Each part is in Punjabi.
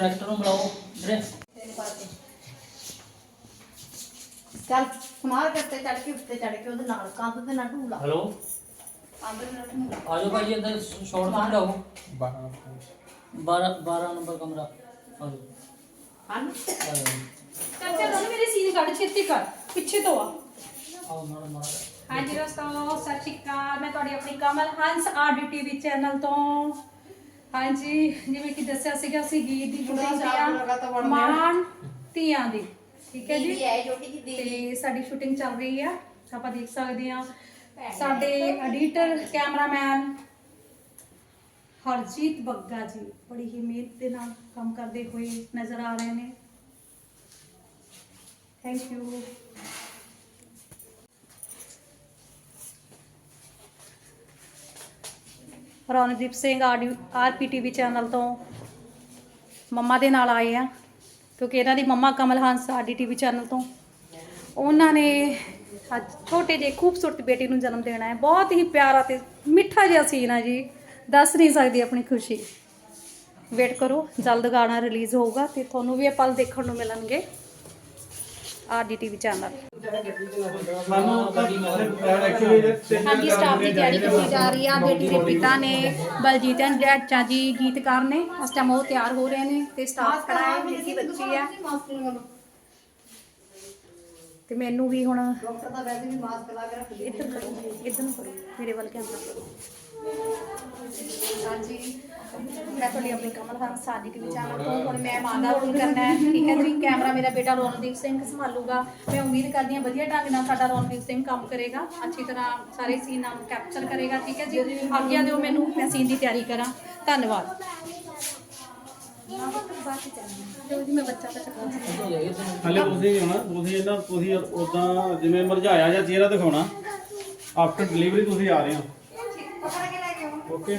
ਡਾਇਰੈਕਟਰ ਨੂੰ ਬੁਲਾਓ ਵੀਰੇ। ਚੱਲ ਕੁਮਾਰ ਕਰਤੇ ਚੜ ਕੇ ਉੱਤੇ ਚੜ ਕੇ ਉਹਦੇ ਨਾਲ ਕੰਧ ਤੇ ਨਾ ਢੂਲਾ। ਹੈਲੋ? ਕੰਧ ਤੇ ਨਾ ਢੂਲਾ। ਆਜੋ ਭਾਈ ਇੱਧਰ ਸ਼ਾਰਟ ਤੋਂ ਲਿਆਓ 12 12 ਨੰਬਰ ਕਮਰਾ। ਆਜੋ ਹਨ ਆਜੋ ਚਾਚਾ ਤੁਹਾਨੂੰ ਮੇਰੇ ਸੀਨ ਕੱਢ ਛੇਤੀ ਕਰ। ਪਿੱਛੇ ਤੋਂ ਆ। ਆਓ ਮਾੜਾ ਮਾੜਾ। ਹਾਂਜੀ ਦੋਸਤੋ ਸਤਿ ਸ਼੍ਰੀ ਅਕਾਲ। ਮੈਂ ਤੁਹਾਡੀ ਆਪਣੀ ਕਮਲ ਹੰਸ ਆਰਡੀਟੀਵੀ ਚੈਨਲ ਤੋਂ। ਹਾਂਜੀ ਜਿਵੇਂ ਕਿ ਦੱਸਿਆ ਸੀਗਾ ਅਸੀਂ ਗੀਤ ਦੀ ਤੇ ਬਣ ਗਿਆ। ਮਾਨ ਧੀਆਂ ਦੀ ਠੀਕ ਹੈ ਜੀ? ਦੀਦੀ ਹੈ ਛੋਟੀ ਜੀ ਦੀਦੀ ਤੇ ਸਾਡੀ ਸ਼ੂਟਿੰਗ ਚੱਲ ਰਹੀ ਆ ਆਪਾਂ ਦੇਖ ਸਕਦੇ ਹਾਂ। ਸਾਡੇ ਐਡੀਟਰ ਕੈਮਰਾਮੈਨ ਹਰਜੀਤ ਬੱਗਾ ਜੀ ਬੜੀ ਹੀ ਮਿਹਨਤ ਦੇ ਨਾਲ ਕੰਮ ਕਰਦੇ ਹੋਏ ਨਜ਼ਰ ਆ ਰਹੇ ਨੇ। Thank you Rondeep Singh RPTV channel ਤੋਂ ਮੰਮਾ ਦੇ ਨਾਲ ਆਏ ਆ, ਕਿਉਂਕਿ ਇਹਨਾਂ ਦੀ ਮੰਮਾ ਕਮਲ ਹੰਸ ਸਾਡੀ ਟੀਵੀ ਚੈਨਲ ਤੋਂ। ਉਹਨਾਂ ਨੇ ਅੱਜ ਛੋਟੇ ਜਿਹੇ ਖੂਬਸੂਰਤ ਬੇਟੀ ਨੂੰ ਜਨਮ ਦੇਣਾ ਹੈ। ਬਹੁਤ ਹੀ ਪਿਆਰਾ ਤੇ ਮਿੱਠਾ ਜਿਹਾ ਸੀਨ ਹੈ ਜੀ। ਦੱਸ ਨਹੀਂ ਸਕਦੀ ਆਪਣੀ ਖੁਸ਼ੀ। ਵੇਟ ਕਰੋ, ਜਲਦ ਗਾਣਾ ਰਿਲੀਜ਼ ਹੋਊਗਾ ਤੇ ਤੁਹਾਨੂੰ ਵੀ ਇਹ ਪਲ ਦੇਖਣ ਨੂੰ ਮਿਲਣਗੇ। ਆਰਡੀ ਟੀਵੀ ਚੈਨਲ ਹਾਂਜੀ ਸਟਾਫ ਦੀ ਤਿਆਰੀ ਕੀਤੀ ਜਾ ਰਹੀ ਆ। ਬੇਟੀ ਦੇ ਪਿਤਾ ਨੇ ਬਲਜੀਤ ਐਂਡ ਚਾਚਾ ਜੀ ਗੀਤਕਾਰ ਨੇ। ਇਸ ਟਾਈਮ ਉਹ ਤਿਆਰ ਹੋ ਰਹੇ ਨੇ ਤੇ ਸਟਾਫ ਹੈ ਮੇਰੀ ਬੱਚੀ ਆ ਤੇ ਮੈਨੂੰ ਵੀ ਹੁਣ ਡਾਕਟਰ ਦਾ ਵੈਸੇ ਵੀ ਮਾਸਕ ਲਾ ਕੇ ਇੱਧਰ ਕਰੋ ਇੱਧਰ ਨੂੰ ਕਰੋ। ਮੇਰੇ ਵੱਲ ਕੈਮਰਾ ਕਰੋ ਹਾਂਜੀ। ਮੈਂ ਤੁਹਾਡੀ ਆਪਣੀ ਕਮਲ ਹਰ ਸਾਡੀ ਟੀਵੀ ਚੈਨਲ ਤੋਂ, ਹੁਣ ਮੈਂ ਮਾਂ ਦਾ ਰੋਲ ਕਰਨਾ ਹੈ। ਠੀਕ ਹੈ ਜੀ? ਕੈਮਰਾ ਮੇਰਾ ਬੇਟਾ ਰੌਣਦੀਪ ਸਿੰਘ ਸੰਭਾਲੂਗਾ। ਮੈਂ ਉਮੀਦ ਕਰਦੀ ਹਾਂ ਵਧੀਆ ਢੰਗ ਨਾਲ ਸਾਡਾ ਰੌਣਦੀਪ ਸਿੰਘ ਕੰਮ ਕਰੇਗਾ। ਅੱਛੀ ਤਰ੍ਹਾਂ ਸਾਰੇ ਸੀਨਾਂ ਨੂੰ ਕੈਪਚਰ ਕਰੇਗਾ। ਠੀਕ ਹੈ ਜੀ? ਆਗਿਆ ਦਿਓ ਮੈਨੂੰ, ਮੈਂ ਸੀਨ ਦੀ ਤਿਆਰੀ ਕਰਾਂ। ਧੰਨਵਾਦ। ਜੋ ਜੀ, ਮੈਂ ਬੱਚਾ ਤਾਂ ਚੱਕਣਾ। ਹਲੇ ਤੁਸੀਂ ਨਹੀਂ ਹੋਣਾ, ਤੁਸੀਂ ਇਹਨਾਂ, ਤੁਸੀਂ ਉਦਾਂ ਜਿਵੇਂ ਮਰਝਾਇਆ ਜਾਂ ਚਿਹਰਾ ਦਿਖਾਉਣਾ। ਆਫਟਰ ਡਿਲੀਵਰੀ ਤੁਸੀਂ ਆ ਰਹੇ ਹੋ। ਓਕੇ।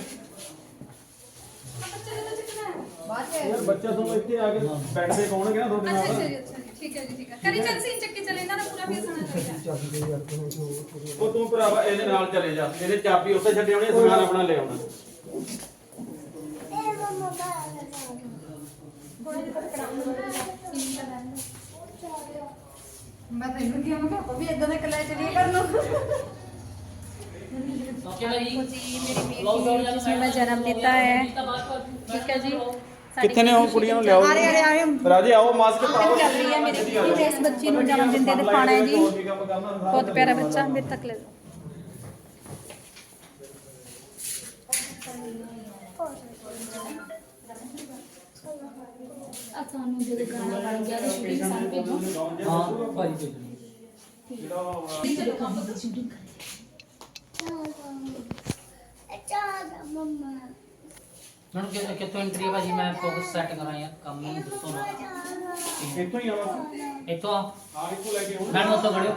ਯਾਰ ਬੱਚਾ ਤੁਹਾਨੂੰ ਇੱਥੇ ਆ ਕੇ ਬੈੱਡ ਤੇ ਪਾਉਣਗੇ ਨਾ ਤੁਹਾਡੇ ਨਾਲ? ਅੱਛਾ ਜੀ, ਅੱਛਾ ਜੀ, ਠੀਕ ਹੈ ਜੀ ਠੀਕ ਹੈ। ਕਰੀ ਚੱਲ ਸੀਨ ਚੱਕੀ ਚੱਲੇ ਇਹਨਾਂ ਦਾ ਪੂਰਾ ਫੇਸ ਆਣਾ ਚਾਹੀਦਾ ਉਹ ਤੂੰ ਭਰਾਵਾ ਇਹਦੇ ਨਾਲ ਚਲੇ ਜਾ। ਇਹਦੇ ਚਾਬੀ ਉੱਥੇ ਛੱਡੇ ਆਉਣੀ ਸਮਾਨ ਆਪਣਾ ਲੈ ਆਉਣਾ। ਮੈਂ ਤੈਨੂੰ ਕਿਹਾ ਮੈਂ ਕਿਹਾ ਆਪਾਂ ਵੀ ਇਦਾਂ ਦੇ ਕਲੇ ਚਲੀਏ ਕਰਨ ਨੂੰ ਜੀ? ਮੇਰੀ ਬੇਟੀ ਜਿਸਨੂੰ ਮੈਂ ਜਨਮ ਦਿੱਤਾ ਹੈ। ਠੀਕ ਹੈ ਜੀ। ਸਾਡੀ ਕਿੱਥੇ ਨੇ ਉਹ ਕੁੜੀਆਂ ਨੂੰ ਲਿਆਓ? ਅਰੇ ਅਰੇ ਆਏ ਰਾਜੇ ਆਓ ਮਾਸਕ ਪਾਓ। ਚੱਲ ਰਹੀ ਹੈ ਮੇਰੀ ਤੇ ਇਸ ਬੱਚੀ ਨੂੰ ਜਨਮ ਦਿੰਦੇ ਦਿਖਾਣਾ ਹੈ। ਜੀ। ਬਹੁਤ ਪਿਆਰਾ ਬੱਚਾ ਮੇਰੇ ਤੱਕ ਲੈ ਲਓ। ਆ ਤੁਹਾਨੂੰ ਜਦੋਂ ਗਾਣਾ ਬਣ ਗਿਆ ਤਾਂ ਸ਼ੂਟਿੰਗ ਸਾਨੂੰ ਭੇਜੋ ਹਾਂ ਭਾਈ ਭੇਜੋ ਹੁਣ ਕਿ ਕਿੱਥੋਂ ਐਂਟਰੀ ਭਾਜੀ? ਮੈਂ ਫੋਕਸ ਸੈੱਟ ਕਰਾਂ ਯਾਰ ਕੰਮ ਨਹੀਂ ਦੱਸੋ ਨਾ। ਇੱਥੋਂ ਹੀ ਆਵਾ। ਇੱਥੋਂ ਆ। ਇੱਥੋਂ ਲੈ ਕੇ ਆਉਣਾ। ਮੈਡਮ ਉੱਤੋਂ ਖੜਿਓ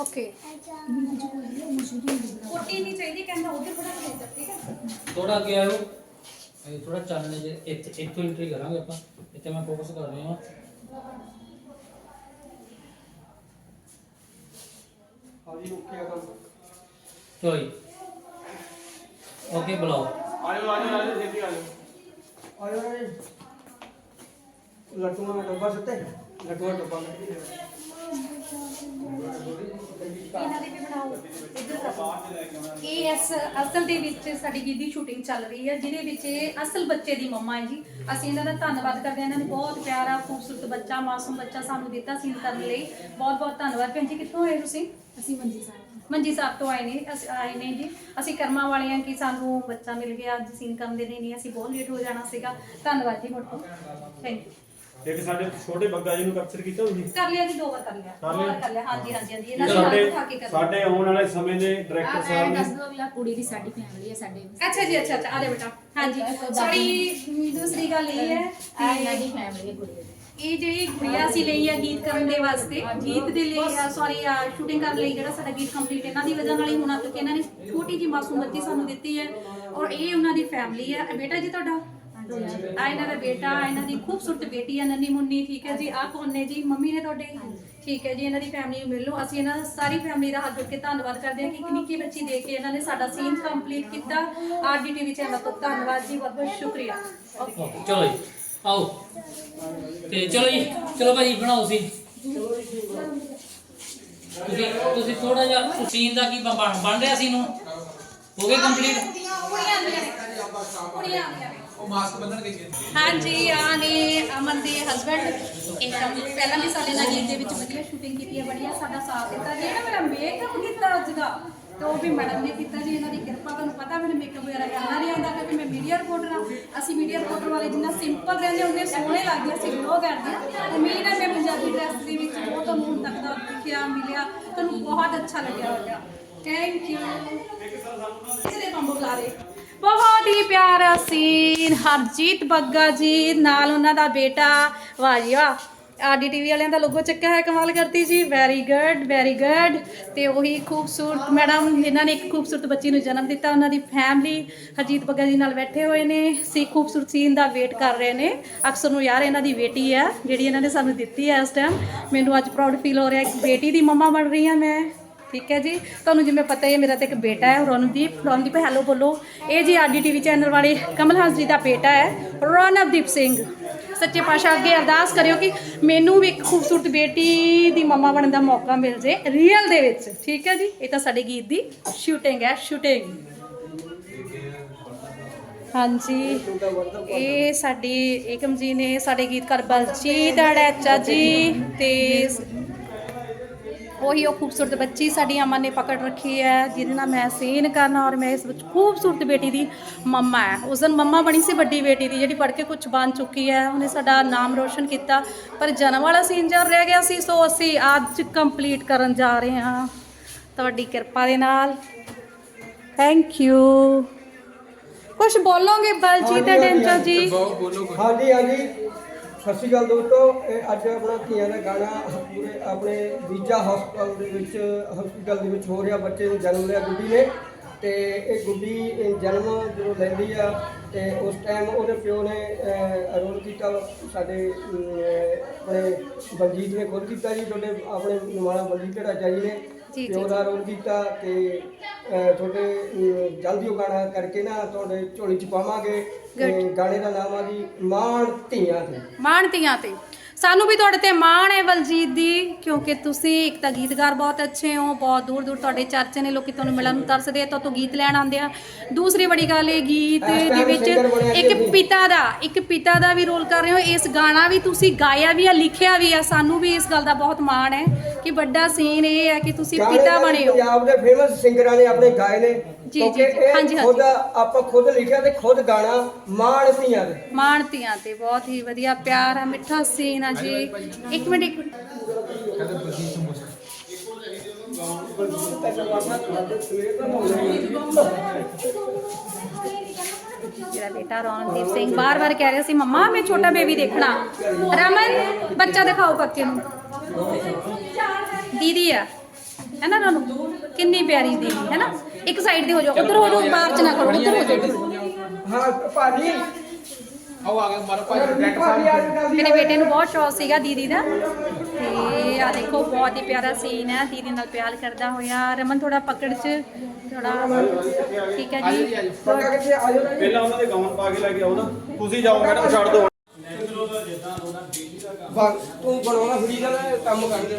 ਓਕੇ ਕੋਟੀ ਨਹੀਂ ਚਾਹੀਦੀ ਕਹਿੰਦਾ ਉਧਰ ਖੜਾ ਕੇ ਦੇ ਠੀਕ ਹੈ ਥੋੜਾ ਅੱਗੇ ਆਇਓ। ਇਹ ਥੋੜਾ ਚੱਲਣੇ ਜੇ ਇੱਥੇ ਇੱਥੋਂ ਐਂਟਰੀ ਕਰਾਂਗੇ ਆਪਾਂ। ਇੱਥੇ ਮੈਂ ਫੋਕਸ ਕਰ ਰਿਹਾ ਹਾਂ ਹਾਂਜੀ ਓਕੇ ਆ ਕੰਮ ਜੀ ਓਕੇ ਬੁਲਾਓ। ਆਜੋ ਆਜੋ ਆਜੋ ਛੇਤੀ ਆਜੋ। ਲੱਟੂਆਂ ਦਾ ਡੱਬਾ ਸੁੱਤੇ ਲੱਟੂਆਂ ਦਾ ਡੱਬਾ ਇਹਨਾਂ ਦੀ ਵੀ ਬਣਾਓ। ਇੱਧਰ ਇਹ ਇਸ ਅਸਲ ਦੇ ਵਿੱਚ ਸਾਡੀ ਗੀਤ ਦੀ ਸ਼ੂਟਿੰਗ ਚੱਲ ਰਹੀ ਹੈ ਜਿਹਦੇ ਵਿੱਚ ਇਹ ਅਸਲ ਬੱਚੇ ਦੀ ਮੰਮਾ ਹੈ ਜੀ। ਅਸੀਂ ਇਹਨਾਂ ਦਾ ਧੰਨਵਾਦ ਕਰਦੇ ਹਾਂ। ਇਹਨਾਂ ਨੇ ਬਹੁਤ ਪਿਆਰਾ ਖੂਬਸੂਰਤ ਬੱਚਾ ਮਾਸੂਮ ਬੱਚਾ ਸਾਨੂੰ ਦਿੱਤਾ ਸੀਨ ਕਰਨ ਲਈ। ਬਹੁਤ ਬਹੁਤ ਧੰਨਵਾਦ। ਭੈਣ ਜੀ ਕਿੱਥੋਂ ਆਏ ਤੁਸੀਂ? ਅਸੀਂ ਮੰਜੀ ਸਾਹਿਬ। ਮੰਜੀ ਸਾਹਿਬ ਤੋਂ ਆਏ ਨੇ ਅਸੀਂ ਆਏ ਨੇ ਜੀ। ਅਸੀਂ ਕਰਮਾਂ ਵਾਲੇ ਹਾਂ ਕਿ ਸਾਨੂੰ ਬੱਚਾ ਮਿਲ ਗਿਆ ਅੱਜ ਸੀਨ ਕਰਨ ਦੇ ਲਈ ਨਹੀਂ ਅਸੀਂ ਬਹੁਤ ਲੇਟ ਹੋ ਜਾਣਾ ਸੀਗਾ। ਧੰਨਵਾਦ ਜੀ ਮੁੜ ਤੋਂ ਥੈਂਕ ਯੂ ਇੱਕ ਸਾਡੇ ਛੋਟੇ ਬੱਗਾ ਜੀ ਨੂੰ ਕੈਪਚਰ ਕੀਤਾ ਤੁਸੀਂ? ਕਰ ਲਿਆ ਜੀ ਦੋ ਵਾਰ ਕਰ ਲਿਆ। ਕਰ ਦੋ ਵਾਰ ਲਿਆ? ਕਰ ਲਿਆ ਹਾਂਜੀ ਹਾਂਜੀ ਹਾਂਜੀ। ਇਹਨਾਂ ਸਾਡੇ ਸਾਡੇ ਆਉਣ ਵਾਲੇ ਸਮੇਂ ਦੇ ਆ ਡਾਇਰੈਕਟਰ ਸਾਹਿਬ ਦੱਸ ਨੇ ਦੋ ਅਗਲਾ ਕੁੜੀ ਦੀ ਸਾਡੀ ਫੈਮਿਲੀ ਹੈ ਸਾਡੇ ਅੱਛਾ ਜੀ ਅੱਛਾ ਅੱਛਾ। ਆ ਲੈ ਬੇਟਾ। ਹਾਂਜੀ। ਸਾਡੀ ਦੂਸਰੀ ਗੱਲ ਇਹ ਹੈ ਆ ਇਹਨਾਂ ਕਿ ਦੀ ਫੈਮਿਲੀ ਹੈ ਕੁੜੀ ਦੀ। ਇਹ ਜਿਹੜੀ ਗੁੜੀਆ ਸੀ ਲਈ ਆ ਗੀਤ ਕਰਨ ਦੇ ਵਾਸਤੇ ਗੀਤ ਦੇ ਲਈ ਸੌਰੀ ਸ਼ੂਟਿੰਗ ਕਰਨ ਲਈ ਜਿਹੜਾ ਸਾਡਾ ਗੀਤ ਕੰਪਲੀਟ ਇਹਨਾਂ ਦੀ ਵਜ੍ਹਾ ਨਾਲ ਹੀ ਹੋਣਾ ਕਿਉਂਕਿ ਇਹਨਾਂ ਨੇ ਛੋਟੀ ਜੀ ਮਾਸੂਮ ਬੱਚੀ ਸਾਨੂੰ ਦਿੱਤੀ ਹੈ ਔਰ ਇਹ ਉਹਨਾਂ ਦੀ ਫੈਮਿਲੀ ਹੈ ਬੇਟਾ ਜੀ ਤੁਹਾਡਾ? ਆ ਇਹਨਾਂ ਦਾ ਬੇਟਾ ਆ ਇਹਨਾਂ ਦੀ ਖੂਬਸੂਰਤ ਬੇਟੀ ਹੈ ਨੰਨੀ ਮੁੰਨੀ ਠੀਕ ਹੈ ਜੀ। ਆ ਕੌਣ ਨੇ ਜੀ? ਮੰਮੀ ਨੇ ਤੁਹਾਡੇ? ਠੀਕ ਹੈ ਜੀ ਇਹਨਾਂ ਦੀ ਫੈਮਿਲੀ ਨੂੰ ਮਿਲ ਲਓ। ਅਸੀਂ ਇਹਨਾਂ ਦਾ ਸਾਰੀ ਫੈਮਿਲੀ ਦਾ ਹੱਥ ਜੋੜ ਕੇ ਧੰਨਵਾਦ ਕਰਦੇ ਹਾਂ ਕਿ ਇੱਕ ਨਿੱਕੀ ਬੱਚੀ ਦੇ ਕੇ ਇਹਨਾਂ ਨੇ ਸਾਡਾ ਸੀਨ ਕੰਪਲੀਟ ਕੀਤਾ। ਆਰਡੀ ਟੀਵੀ ਚੈਨਲ ਤੋਂ ਧੰਨਵਾਦ ਜੀ ਬਹੁਤ ਬਹੁਤ ਸ਼ੁਕਰੀਆ। ਓਕੇ ਚਲੋ ਜੀ। ਆਓ। ਤੇ ਚਲੋ ਜੀ ਚਲੋ ਭਾਜੀ ਬਣਾਓ ਸੀ। ਤੁਸੀਂ ਤੁਸੀਂ ਥੋੜਾ ਜਿਹਾ ਸੀਨ ਦਾ ਕੀ ਬਣ ਬਣ ਰਿਹਾ ਸੀ ਨੂੰ ਹੋ ਗਏ ਕੰਪਲੀਟ ਹਾਂਜੀ ਆ ਨੇ ਅਮਨ ਦੇ ਹਸਬੰਡ ਇੱਕਦਮ ਪਹਿਲਾਂ ਵੀ ਸਾਡੇ ਨਾਲ ਗੀਤ ਦੇ ਵਿੱਚ ਵਧੀਆ ਸ਼ੂਟਿੰਗ ਕੀਤੀ ਹੈ ਬੜੀਆ ਸਾਡਾ ਸਾਥ ਦਿੱਤਾ। ਜੀ ਨਾ ਮੇਰਾ ਮੇਕਅਪ ਕੀਤਾ ਅੱਜ ਦਾ। ਤੇ ਉਹ ਵੀ ਮੈਡਮ ਨੇ ਕੀਤਾ ਜੀ, ਇਹਨਾਂ ਦੀ ਕਿਰਪਾ, ਤੁਹਾਨੂੰ ਪਤਾ ਮੈਨੂੰ ਮੇਕਅਪ ਵਗੈਰਾ ਕਰਨਾ ਨਹੀਂ ਆਉਂਦਾ, ਕਿਉਂਕਿ ਮੈਂ ਮੀਡੀਆ ਰਿਪੋਰਟਰ ਹਾਂ। ਅਸੀਂ ਮੀਡੀਆ ਰਿਪੋਰਟਰ ਵਾਲੇ ਜਿੰਨਾ ਸਿੰਪਲ ਰਹਿੰਦੇ ਹੁੰਦੇ, ਸੋਹਣੇ ਲੱਗਦੇ, ਅਸੀਂ ਗਲੋ ਕਰਦੇ ਹਾਂ। ਉਮੀਦ ਹੈ, ਮੈਂ ਪੰਜਾਬੀ ਡਰੈਸ ਦੇ ਵਿੱਚ ਬਹੁਤ ਤੁਹਾਨੂੰ ਹੁਣ ਤੱਕ ਦਾ ਦਿਖਿਆ ਮਿਲਿਆ। ਤੁਹਾਨੂੰ ਬਹੁਤ ਅੱਛਾ ਲੱਗਿਆ ਹੋਵੇਗਾ। ਥੈਂਕ ਯੂ ਇਸਲੇ ਬੰਬੂ ਬੁਲਾ ਬਹੁਤ ਹੀ ਪਿਆਰਾ ਸੀਨ ਹਰਜੀਤ ਬੱਗਾ ਜੀ, ਨਾਲ ਉਹਨਾਂ ਦਾ ਬੇਟਾ। ਵਾਹ ਜੀ ਵਾਹ। ਆਡੀ ਟੀਵੀ ਵਾਲਿਆਂ ਦਾ ਲੋਗੋ ਚੱਕਿਆ ਹੈ ਕਮਾਲ ਕਰਤੀ ਜੀ। ਵੈਰੀ ਗੁੱਡ ਵੈਰੀ ਗੁੱਡ ਤੇ ਉਹੀ ਖੂਬਸੂਰਤ ਮੈਡਮ, ਜਿਨ੍ਹਾਂ ਨੇ ਇੱਕ ਖੂਬਸੂਰਤ ਬੱਚੀ ਨੂੰ ਜਨਮ ਦਿੱਤਾ, ਉਹਨਾਂ ਦੀ ਫੈਮਿਲੀ ਹਰਜੀਤ ਬੱਗਾ ਜੀ ਨਾਲ ਬੈਠੇ ਹੋਏ ਨੇ। ਸੀ ਖੂਬਸੂਰਤ ਸੀਨ ਦਾ ਵੇਟ ਕਰ ਰਹੇ ਨੇ। ਅਕਸਰ ਨੂੰ ਯਾਰ ਇਹਨਾਂ ਦੀ ਬੇਟੀ ਹੈ, ਜਿਹੜੀ ਇਹਨਾਂ ਨੇ ਸਾਨੂੰ ਦਿੱਤੀ ਹੈ ਇਸ ਟਾਈਮ ਮੈਨੂੰ ਅੱਜ ਪ੍ਰਾਊਡ ਫੀਲ ਹੋ ਰਿਹਾ ਇੱਕ ਬੇਟੀ ਦੀ ਮੰਮਾ ਬਣ ਰਹੀ ਹਾਂ ਮੈਂ। ਠੀਕ ਹੈ ਜੀ? ਤੁਹਾਨੂੰ ਜਿਵੇਂ ਪਤਾ ਹੀ ਹੈ, ਮੇਰਾ ਤਾਂ ਇੱਕ ਬੇਟਾ ਹੈ ਰੌਣਕਦੀਪ ਰੌਣਕਦੀਪ ਹੈਲੋ ਬੋਲੋ। ਇਹ ਜੀ ਆਡੀ ਟੀਵੀ ਚੈਨਲ ਵਾਲੇ ਕਮਲ ਹੰਸ ਜੀ ਦਾ ਬੇਟਾ ਹੈ ਰੌਣਕਦੀਪ ਸਿੰਘ। ਸੱਚੇ ਪਾਤਸ਼ਾਹ ਅੱਗੇ ਅਰਦਾਸ ਕਰਿਓ ਕਿ ਮੈਨੂੰ ਵੀ ਇੱਕ ਖੂਬਸੂਰਤ ਬੇਟੀ ਦੀ ਮੰਮਾ ਬਣਨ ਦਾ ਮੌਕਾ ਮਿਲ ਜੇ ਰੀਅਲ ਦੇ ਵਿੱਚ। ਠੀਕ ਹੈ ਜੀ? ਇਹ ਤਾਂ ਸਾਡੇ ਗੀਤ ਦੀ ਸ਼ੂਟਿੰਗ ਹੈ ਸ਼ੂਟਿੰਗ ਹਾਂਜੀ। ਇਹ ਸਾਡੀ ਏਕਮ ਜੀ ਨੇ ਸਾਡੇ ਗੀਤਕਾਰ ਬਲਜੀਤ ਅੜੈਚਾ ਜੀ ਤੇ ਉਹੀ ਉਹ ਖੂਬਸੂਰਤ ਬੱਚੀ ਸਾਡੀ ਅਮਨ ਨੇ ਪਕੜ ਰੱਖੀ ਹੈ ਜਿਹਦੇ ਨਾਲ ਮੈਂ ਸੀਨ ਕਰਨਾ ਔਰ ਮੈਂ ਇਸ ਵਿੱਚ ਖੂਬਸੂਰਤ ਬੇਟੀ ਦੀ ਮੰਮਾ ਹੈ। ਉਸ ਦਿਨ ਮੰਮਾ ਬਣੀ ਸੀ ਵੱਡੀ ਬੇਟੀ ਦੀ ਜਿਹੜੀ ਪੜ੍ਹ ਕੇ ਕੁਝ ਬਣ ਚੁੱਕੀ ਹੈ। ਉਹਨੇ ਸਾਡਾ ਨਾਮ ਰੋਸ਼ਨ ਕੀਤਾ ਪਰ ਜਨਮ ਵਾਲਾ ਸੀਨ ਜਰ ਰਹਿ ਗਿਆ ਸੀ ਸੋ ਅਸੀਂ ਅੱਜ ਕੰਪਲੀਟ ਕਰਨ ਜਾ ਰਹੇ ਹਾਂ। ਤੁਹਾਡੀ ਕਿਰਪਾ ਦੇ ਨਾਲ। ਥੈਂਕ ਯੂ ਕੁਝ ਬੋਲੋਗੇ ਬਲਜੀਤ ਡੈਂਚਾ ਜੀ? ਹਾਂਜੀ ਹਾਂਜੀ। ਸਤਿ ਸ਼੍ਰੀ ਅਕਾਲ ਦੋਸਤੋ ਇਹ ਅੱਜ ਆਪਣਾ ਧੀਆਂ ਦਾ ਗਾਣਾ ਪੂਰੇ ਆਪਣੇ ਵੀਜਾ ਹਸਪਤਾਲ ਦੇ ਵਿੱਚ ਹਸਪੀਟਲ ਦੇ ਵਿੱਚ ਹੋ ਰਿਹਾ ਬੱਚੇ ਨੂੰ ਜਨਮ ਲਿਆ ਗੁੱਡੀ ਨੇ। ਤੇ ਇਹ ਗੁੱਡੀ ਇਹ ਜਨਮ ਜਦੋਂ ਲੈਂਦੀ ਆ ਤੇ ਉਸ ਟਾਈਮ ਉਹਦੇ ਪਿਓ ਨੇ ਰੋਲ ਕੀਤਾ ਸਾਡੇ ਆਪਣੇ ਬਲਜੀਤ ਨੇ ਖੁਦ ਕੀਤਾ ਜੀ ਤੁਹਾਡੇ ਆਪਣੇ ਨਿਮਾਣਾ ਬਲਜੀਤ ਢਾਚਾ ਜੀ ਨੇ। ਪਿਓ ਦਾ ਰੋਲ ਕੀਤਾ ਤੇ ਤੁਹਾਡੇ ਜਲਦੀ ਉਹ ਗਾਣਾ ਕਰਕੇ ਨਾ ਤੁਹਾਡੇ ਝੋਲੀ ਚ ਪਾਵਾਂਗੇ। ਤੇ ਗਾਣੇ ਦਾ ਨਾਮ ਆ ਜੀ ਮਾਣ ਧੀਆਂ ਤੇ। ਮਾਣ ਧੀਆਂ ਤੇ। ਸਾਨੂੰ ਵੀ ਤੁਹਾਡੇ ਤੇ ਮਾਣ ਹੈ ਬਲਜੀਤ ਦੀ ਕਿਉਂਕਿ ਤੁਸੀਂ ਇੱਕ ਤਾਂ ਗੀਤਕਾਰ ਬਹੁਤ ਅੱਛੇ ਹੋ ਬਹੁਤ ਦੂਰ ਦੂਰ ਤੁਹਾਡੇ ਚਰਚੇ ਨੇ ਲੋਕੀ ਤੁਹਾਨੂੰ ਮਿਲਣ ਨੂੰ ਤਰਸਦੇ ਆ ਤਾਂ ਤੋਂ ਗੀਤ ਲੈਣ ਆਉਂਦੇ ਆ। ਦੂਸਰੀ ਬੜੀ ਗੱਲ ਇਹ ਗੀਤ ਦੇ ਵਿੱਚ ਇੱਕ। ਪਿਤਾ ਦਾ ਇੱਕ ਪਿਤਾ ਦਾ ਵੀ ਰੋਲ ਕਰ ਰਹੇ ਹੋ ਇਸ ਗਾਣਾ ਵੀ ਤੁਸੀਂ ਗਾਇਆ ਵੀ ਆ ਲਿਖਿਆ ਵੀ ਆ ਸਾਨੂੰ ਵੀ ਇਸ ਗੱਲ ਦਾ ਬਹੁਤ ਮਾਣ ਹੈ ਕਿ ਵੱਡਾ ਸੀਨ ਇਹ ਹੈ ਕਿ ਤੁਸੀਂ ਪਿਤਾ ਬਣੇ ਹੋ। ਪੰਜਾਬ ਦੇ ਫੇਮਸ ਸਿੰਗਰਾਂ ਨੇ ਆਪਣੇ ਗਾਏ ਨੇ। ਜੀ, ਜੀ, ਇਹ ਹਾਂਜੀ, ਖੁਦ ਆਪਾਂ ਖੁਦ ਲਿਖਿਆ ਤੇ ਖੁਦ ਗਾਣਾ ਮਾਣ ਧੀਆਂ ਦੇ। ਮਾਣ ਧੀਆਂ ਤੇ ਬਹੁਤ ਹੀ ਵਧੀਆ ਪਿਆਰ ਹੈ ਮਿੱਠਾ ਸੀਨ ਆ ਜੀ। ਇੱਕ ਮਿੰਟ ਇੱਕ ਮਿੰਟ। ਮੇਰਾ ਬੇਟਾ ਰੌਣਕਦੀਪ ਸਿੰਘ ਬਾਰ-ਬਾਰ ਕਹਿ ਰਿਹਾ ਸੀ ਮੰਮਾ ਮੈਂ ਛੋਟਾ ਬੇਬੀ ਦੇਖਣਾ। ਰਮਨ ਬੱਚਾ ਦਿਖਾਓ ਕੱਕੇ ਨੂੰ। ਦੀਦੀ ਆ ਹੈ ਨਾ ਰੋਨੂ ਕਿੰਨੀ ਪਿਆਰੀ ਦੀਦੀ ਹੈ ਨਾ? ਇੱਕ ਸਾਈਡ ਤੇ ਹੋ ਜਾਓ ਉਧਰ ਹੋ ਜਾਓ ਬਾਹਰ ਚ ਨਾ ਕਰੋ ਉਧਰ ਹੋ ਜਾਓ। ਹਾਂ ਭਾਜੀ। ਆਓ ਆ ਗਏ ਮਾਰੋ ਭਾਜੀ ਕੱਲ੍ਹ ਦੀ ਮੇਰੇ ਬੇਟੇ ਨੂੰ ਬਹੁਤ ਸ਼ੌਕ ਸੀਗਾ ਦੀਦੀ ਦਾ। ਤੇ ਆ ਦੇਖੋ ਬਹੁਤ ਹੀ ਪਿਆਰਾ ਸੀਨ ਹੈ। ਦੀਦੀ ਨਾਲ ਪਿਆਰ ਕਰਦਾ ਹੋਇਆ। ਰਮਨ ਥੋੜਾ ਪਕੜ ਚ ਥੋੜਾ ਠੀਕ ਹੈ ਜੀ। ਪੱਕਾ ਕਿੱਥੇ ਆ ਜਾਓ ਪਹਿਲਾਂ ਉਹਨਾਂ ਦੇ ਗਾਉਨ ਪਾ ਕੇ ਲੈ ਕੇ ਆਓ ਨਾ। ਤੁਸੀਂ ਜਾਓ ਮੈਡਮ ਛੱਡ ਦਿਓ। ਬਸ ਤੂੰ ਬਣਾਉਣਾ ਫਰੀ ਦਾ ਨਾ, ਕੰਮ ਕਰ ਦੇ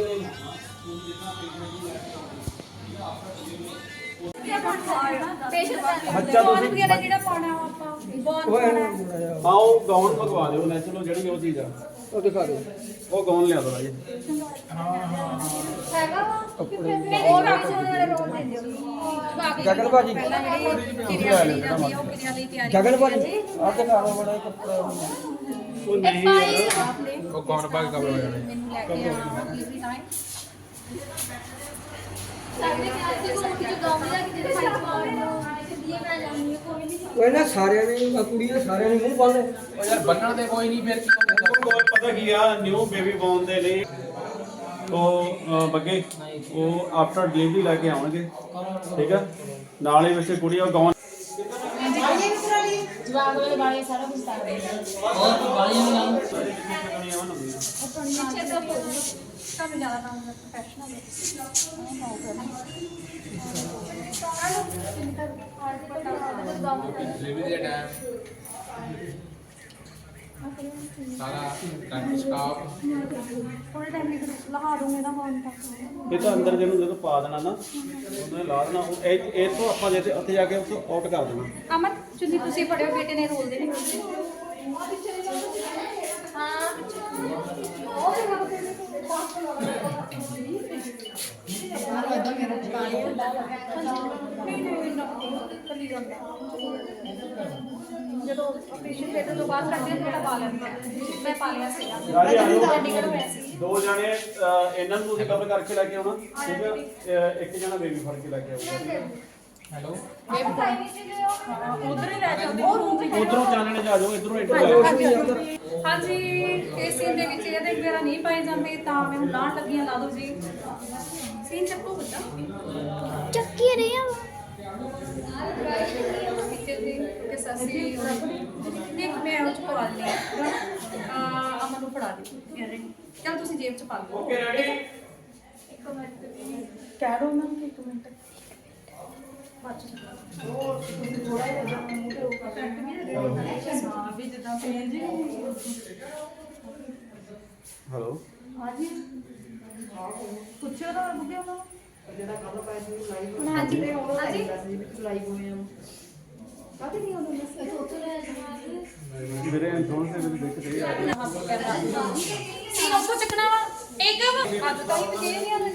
ਬੱਚਾ ਤੁਸੀਂ ਵਗੈਰਾ ਜਿਹੜਾ ਪਾਉਣਾ ਵਾ ਆਪਾਂ ਉਹ ਪਾਉਣਾ। ਆਓ ਗਾਉਨ ਮੰਗਵਾ ਦਿਓ ਨੈਚੁਰਲ ਜਿਹੜੀ ਉਹ ਚੀਜ਼ ਆ। ਉਹ ਦਿਖਾ ਦੇ ਉਹ ਗਾਉਨ ਲਿਆ ਦੋ ਜੀ ਉਹ ਰਾਖੂ ਵਾਲੇ ਰੋਲ ਦੇ ਦਿਓ ਗਗਨ ਭਾਜੀ। ਪਹਿਲਾਂ ਜਿਹੜੀ ਕਿਰਿਆ ਲਈ ਜਾਂਦੀ ਆ ਉਹ ਕਿਰਿਆ ਲਈ ਤਿਆਰੀ ਗਗਨ ਭਾਜੀ ਆ ਦਿਖਾ ਲਓ ਬੜਾ ਕੱਪੜਾ। ਉਹ ਨਹੀਂ ਯਾਰ। ਉਹ ਕੌਣ ਭਾਗ ਕਬਰ ਹੋ ਜਾਣੇ ਮੈਨੂੰ ਲੈ ਕੇ ਆਉਣਾ ਡਿਲੀਵਰੀ ਟਾਈਮ ਉਹ ਨਾ ਸਾਰਿਆਂ ਨੇ ਆਹ ਕੁੜੀ ਦੇ ਸਾਰਿਆਂ ਨੇ ਮੂੰਹ ਬੰਨ ਉਹ ਯਾਰ ਬੰਨਣ ਤੇ ਕੋਈ ਨਹੀਂ ਫਿਰ ਕੀ ਹੋਊਗਾ ਉਹ ਪਤਾ ਕੀ ਆ ਨਿਊ ਬੇਬੀ ਬੌਰਨ ਦੇ ਲਈ ਉਹ ਅਹ, ਬੱਗੇ ਉਹ ਆਫਟਰ ਡਿਲੀਵਰੀ ਲੈ ਕੇ ਆਉਣਗੇ। ਠੀਕ ਆ? ਨਾਲ ਹੀ ਵਿੱਚ ਕੁੜੀ ਉਹ ਜਵਾਬ ਵਾਲੇ ਬਾਰੇ ਸਾਰਾ ਕੁਝ ਦੱਸ ਦਿੰਦੇ ਹੋਰ ਵਾਲੀਆਂ ਨੂੰ? ਲਾਓ ਪਿੱਛੇ ਤੋਂ ਤੁਹਾਨੂੰ ਜ਼ਿਆਦਾ ਕੰਮ ਪ੍ਰੋਫੈਸ਼ਨਲ ਡਿਲੀਵਰੀ ਦੇ ਟਾਈਮ ਸਾਰਾ ਡਾਕਟਰ ਸਟਾਫ ਥੋੜੇ ਟਾਈਮ ਲਈ ਲਹਾ ਦੂੰਗੇ ਨਾ ਫੋਨ ਤਾਂ ਇਹ ਤਾਂ ਅੰਦਰ ਜਿਹਨੂੰ ਜਦੋਂ ਪਾ ਦੇਣਾ ਨਾ ਉਹਨੇ ਲਾ ਦੇਣਾ। ਉਹ ਇਹ ਇਹ ਤੋਂ ਆਪਾਂ ਜੇ ਤੇ ਉੱਥੇ ਜਾ ਕੇ ਉੱਥੋਂ ਆਊਟ ਕਰ ਦੇਣਾ। ਅਮਨ ਚੁੰਨੀ ਤੁਸੀਂ ਫੜਿਓ ਬੇਟੇ ਨੇ ਰੋਲ ਦੇਣੇ। ਜਦੋਂ ਆਪਰੇਸ਼ਨ ਥੀਏਟਰ ਤੋਂ ਬਾਅਦ ਕਰਦੇ ਜਿਹੜਾ ਪਾ ਲੈਂਦੇ ਮੈਂ ਪਾ ਲਿਆ ਸੀਗਾ ਦੋ ਜਣੇ ਅਹ, ਇਹਨਾਂ ਨੂੰ ਤੁਸੀਂ ਕਵਰ ਕਰਕੇ ਲੈ ਕੇ ਆਉਣਾ ਠੀਕ ਹੈ ਅਹ, ਇੱਕ ਜਣਾ ਬੇਬੀ ਫੜ ਕੇ ਲੈ ਕੇ ਆਊਗਾ। ਹੈਲੋ। ਉਧਰ ਹੀ ਲੈ ਜਾਂਦੇ ਉਹ ਰੂਮ ਵਿੱਚ ਉਧਰੋਂ ਚਾਨਣੇ ਜਾ ਜਾਓ। ਇਧਰੋਂ ਜਾਓ ਹਾਂਜੀ ਇਸ ਸੀਨ ਦੇ ਵਿੱਚ ਇਹਦੇ ਵਗੈਰਾ ਨਹੀਂ ਪਾਏ ਜਾਂਦੇ ਤਾਂ ਮੈਂ ਹੁਣ ਲਾਣ ਲੱਗੀਆਂ ਲਾ ਦੋ ਜੀ। ਸੀਨ ਚੱਕੋ ਬੱਚਾ। ਚੱਕੀ ਰਹੀ ਆ ਪਿੱਛੇ ਦੀ ਕਿ ਸਸੀ ਨੇ ਮੈਂ ਉਹ ਚ ਪਾ ਲਈ ਆ ਅਮਨ ਨੂੰ ਫੜਾ ਦੇ ਯਾਰ ਚਲ ਤੁਸੀਂ ਜੇਬ ਚ ਪਾ ਲਓ ਓਕੇ ਰੈਡੀ ਕਹਿ ਦੋ ਨਾ ਇੱਕ ਮਿੰਟ। ਬਾਅਦ ਚ ਹਾਂ ਵੀ ਜਿੱਦਾਂ ਪੇਨ ਜੀ ਹੈਲੋ। ਹਾਂਜੀ। ਪੁੱਛਿਓ ਤਾਂ ਬੁੱਗੇ ਉਹਨਾਂ ਨੂੰ ਹਾਂਜੀ। ਹਾਂਜੀ ਮੇਰੇ ਇੰਸ਼ੋਰੈਂਸ ਦੇ ਵਿੱਚ ਦੇਖਦੇ ਆ ਸੀਨ ਉੱਥੋਂ ਚੱਕਣਾ ਵਾ। ਇੱਕ। ਅੱਜ ਤਾਂ ਹੀ ਤੇ ਨਹੀਂ ਆਉਂਦਾ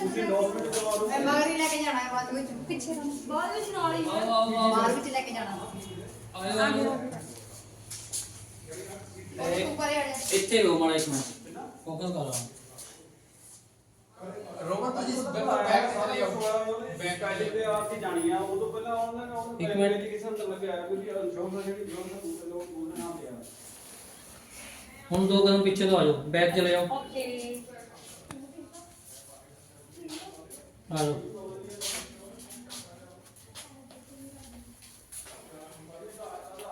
ਤੁਸੀਂ 2 ਮਿੰਟ ਦਵਾ ਦਿਓ ਮੈਂ ਮਗਰ ਹੀ ਲੈ ਕੇ ਜਾਣਾ ਹੈ ਬਾਅਦ ਵਿੱਚ। ਪਿੱਛੇ ਨੂੰ। ਬਾਅਦ ਵਿੱਚ ਨਾਲ ਹੀ ਆਓ ਆਓ ਆਓ। ਬਾਹਰ ਵਿੱਚ ਲੈ ਕੇ ਜਾਣਾ। ਆਓ ਆਓ ਤੂੰ ਪਰੇ ਆ ਜਾ। ਇੱਥੇ ਰੋ ਮਾੜਾ ਇੱਕ ਮਿੰਟ। ਫੋਕਸ ਕਰ ਰਹਾ ਰੋਮਨ ਭਾਜੀ ਬੈਕ ਚਲੇ ਜਾਓ ਬੈਂਕ ਆ ਜਿਹਦੇ ਆ ਕੇ ਜਾਣੀ ਆ ਉਹ ਤੋਂ ਪਹਿਲਾਂ ਉਹਨਾਂ ਨੇ ਉਹਨੂੰ ਇੱਕ ਮਿੰਟ। ਐਜੂਕੇਸ਼ਨ ਤੇ ਲੱਗਿਆ ਕੋਈ ਇੰਸ਼ੋਰੈਂਸ ਜਿਹੜੀ ਇੰਸ਼ੋਰੈਂਸ ਦੂਸਰੇ ਲੋਕ ਉਹਦੇ ਨਾਮ ਤੇ ਆ। ਹੁਣ ਦੋ ਕਦਮ ਪਿੱਛੇ ਤੋਂ ਆ ਜਾਓ। ਬੈਕ ਚਲੇ ਜਾਓ ਓਕੇ डालो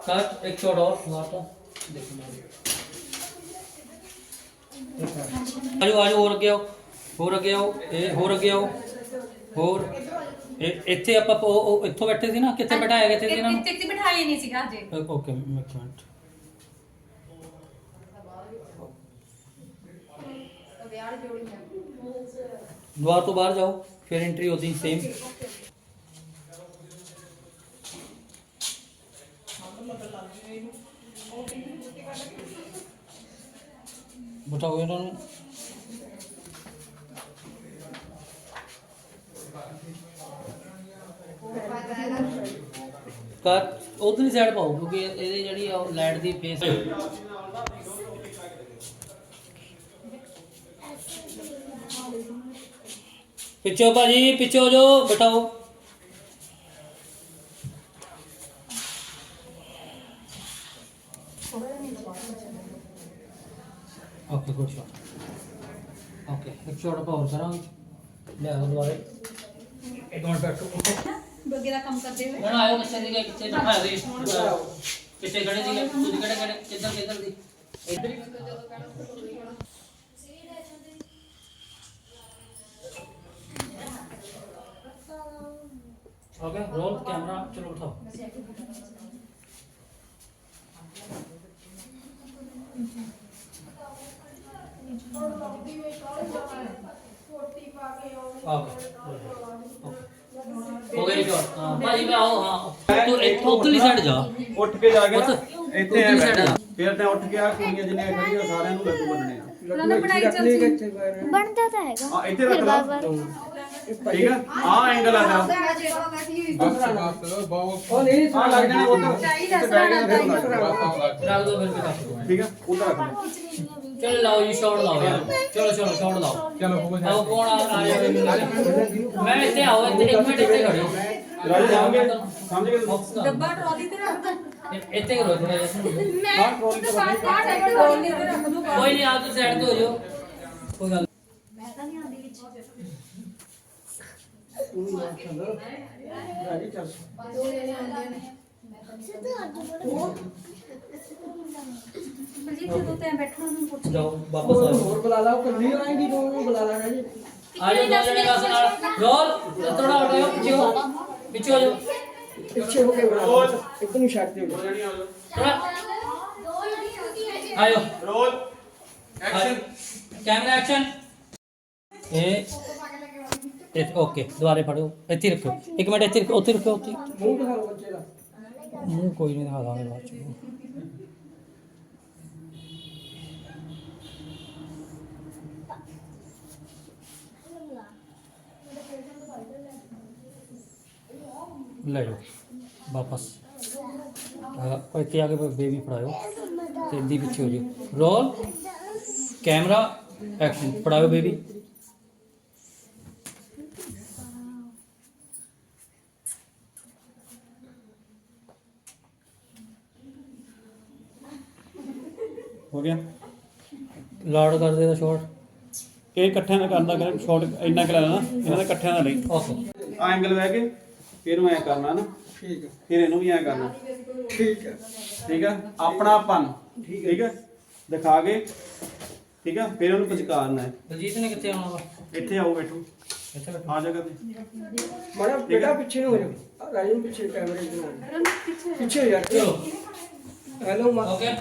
कट एक शॉट और मारता देखो आजो आजो हो रखे हो ਹੋ ਰਗੇ ਹੋ ਇਹ ਹੋ ਰਗੇ ਹੋ ਹੋਰ ਇੱਥੇ ਆਪਾਂ ਉਹ ਇੱਥੋਂ ਬੈਠੇ ਸੀ ਨਾ ਕਿੱਥੇ ਬਿਠਾਇਆ ਕਿੱਥੇ ਸੀ ਇਹਨਾਂ ਨੂੰ ਇੱਥੇ ਬਿਠਾਇਆ ਨਹੀਂ ਸੀਗਾ ਅਜੇ ਓਕੇ ਮੈਂ ਕਮੈਂਟ द्वार तो बाहर जाओ फिर एंट्री होती सेम बताओ ਇਹਨਾਂ ਨੂੰ ਕਰ ਉਧਰਲੀ ਸਾਈਡ ਪਾਓ ਕਿਉਂਕਿ ਇਹਦੇ ਜਿਹੜੀ ਲਾਈਟ ਦੀ ਫੇਸ ਪਿੱਛੋ ਭਾਜੀ ਪਿੱਛੋ ਜੋ ਬਿਠਾਓ ਓਕੇ ਗੁੱਡ ਸ਼ਾਟ ਓਕੇ ਇੱਕ ਸ਼ਾਟ ਆਪਾਂ ਹੋਰ ਕਰਾਂਗੇ ਲੈ ਆਓ ਦੁਬਾਰੇ ਇੱਕ ਮਿੰਟ ਬੈਠੋ ਬੱਗੇ ਦਾ ਕੰਮ ਕਰਦੇ ਹੋਏ ਹੁਣ ਆਇਓ ਕਿੱਥੇ ਸੀਗੇ ਕਿੱਥੇ ਦਿਖਾਇਆ ਦੇ ਕਿੱਥੇ ਖੜੇ ਸੀਗੇ ਤੁਸੀਂ ਕਿਹੜੇ ਕਿਹੜੇ ਕਿੱਧਰ ਕਿੱਧਰ ਦੀ ਇੱਧਰ ਹੀ ओके रोल कैमरा चलो उठाओ ओके शॉट हां भाई मैं आओ हां तू एक उतली साइड जा ਉੱਠ ਕੇ ਜਾ ਕੇ ਨਾ ਉੱਠ। ਇੱਥੇ ਆ ਉੱਧਰਲੀ side ਬੈਠ ਆ। ਫਿਰ ਤਾਂ ਉੱਠ ਗਿਆ ਕੁੜੀਆਂ ਜਿੰਨੀਆਂ ਖੜੀਆਂ ਸਾਰਿਆਂ ਨੂੰ ਲੱਗੂ ਬੰਨਣੇ ਆ ਉਹਨਾਂ ਬਣਾਈ ਚੱਲਦੀ ਬਣਦਾ ਤਾਂ ਹੈਗਾ ਹਾਂ ਇੱਥੇ ਰੱਖ ਲਾ ਠੀਕ ਆ ਆ ਐਂਗਲ ਆ ਦਾ ਬਸ ਬਸ ਬਹੁਤ ਉਹ ਨਹੀਂ ਆ ਲੱਗ ਜਾਣਾ ਉੱਧਰ ਚਾਹੀਦਾ ਸਾਰਾ ਦੋ ਫਿਰ ਕੱਟ ਠੀਕ ਆ ਉੱਧਰ ਰੱਖ ਚਲੋ ਲਾਓ ਜੀ ਸ਼ਾਟ ਲਾਓ ਚਲੋ ਚਲੋ ਸ਼ਾਟ ਲਾਓ ਚਲੋ ਕੋਈ ਨਹੀਂ ਹੋ ਕੋਣ ਆ ਰਿਹਾ ਮੈਂ ਇੱਥੇ ਆਓ ਇੱਥੇ ਇੱਕ ਮਿੰਟ ਇੱਥੇ ਖੜੋ ਰਾਜੂ ਸਮਝ ਗਏ ਸਮਝ ਗਏ ਡੱਬਾ ਟਰਾਲੀ ਤੇ ਰੱਖ ਇੱਥੇ ਕਰੋ ਥੋੜਾ ਜਿਹਾ ਕੋਈ ਨਹੀਂ ਆ ਤੁਸੀਂ ਸਾਈਡ ਤੇ ਹੋ ਜਾਓ। ਕੋਈ ਗੱਲ ਮੈਂ ਤਾਂ ਨਹੀਂ ਆਉਂਦੀ ਵਿੱਚ। ਬਲਜੀਤ ਜਦੋਂ ਤੈਂ ਬੈਠਣਾ ਨੂੰ ਪੁੱਛ। ਆ ਜਾਓ ਹੋਰ ਬੁਲਾ ਉਹ ਪਿੱਛੇ ਹੋ ਕੇ ਲਾ। ਇੱਕ ਨੂੰ ਛੱਡ ਦੇ थोड़ा ਆਇਓ। ਰੋਲ। Action camera action. ਇਹ ਇਹ ਓਕੇ ਦੁਬਾਰੇ ਫੜੋ ਇੱਥੇ ਰੱਖੋ ਇੱਕ ਮਿੰਟ ਇੱਥੇ ਰੱਖੋ ਉੱਥੇ ਰੱਖੋ ਉੱਥੇ ਮੂੰਹ ਦਿਖਾਓ ਬੱਚੇ ਦਾ ਮੂੰਹ ਕੋਈ ਨਹੀਂ ਦਿਖਾ ਦਾਂਗੇ ਬਾਅਦ ਚ। ਲੈ ਜਾਓ ਵਾਪਸ। ਆ ਇੱਥੇ ਆ ਕੇ ਬੇਬੀ ਫੜਾਓ ਤੇ ਇੱਦੀ ਪਿੱਛੇ ਹੋ ਜਾਓ ਰੋਲ, ਕੈਮਰਾ ਐਕਸ਼ਨ ਫੜਾਓ ਬੇਬੀ ਹੋ ਗਿਆ। ਲਾਡ ਕਰਦੇ ਦਾ ਸ਼ਾਟ ਇਹ ਇਕੱਠਿਆਂ ਦਾ ਕਰਦਾ ਕਰ ਸ਼ਾਰਟ ਇੰਨਾ ਕਿ ਲੈਣਾ, ਇਹਨਾਂ ਦਾ ਇਕੱਠਿਆਂ ਦਾ ਲਈ ਓਕੇ ਐਂਗਲ ਬਹਿ ਕੇ, ਫਿਰ ਮੈਂ ਐ ਕਰਨਾ ਨਾ। ਠੀਕ ਹੈ ਫਿਰ ਇਹਨੂੰ ਵੀ ਐ ਕਰਨਾ ਠੀਕ ਹੈ ਠੀਕ ਹੈ ਆਪਣਾਪਨ। ਠੀਕ ਹੈ ਦਿਖਾ ਕੇ। ਠੀਕ ਹੈ ਫਿਰ ਉਹਨੂੰ ਪਚਕਾਰਨਾ ਹੈ। ਦਲਜੀਤ ਨੇ ਕਿੱਥੇ ਆਉਣਾ ਵਾ? ਇੱਥੇ ਆਓ ਬੈਠੋ। ਇੱਥੇ ਬੈਠੋ। ਆ ਜਗ੍ਹਾ ਤੇ। ਮਾੜਾ ਬੇਟਾ ਪਿੱਛੇ ਨੂੰ ਹੋ ਜਾ। ਰਾਜੂ ਪਿੱਛੇ ਕੈਮਰੇ ਦੇ। ਨਾਲ ਪਿੱਛੇ ਜਾ। ਚਲੋ। ਹੈਲੋ ਓਕੇ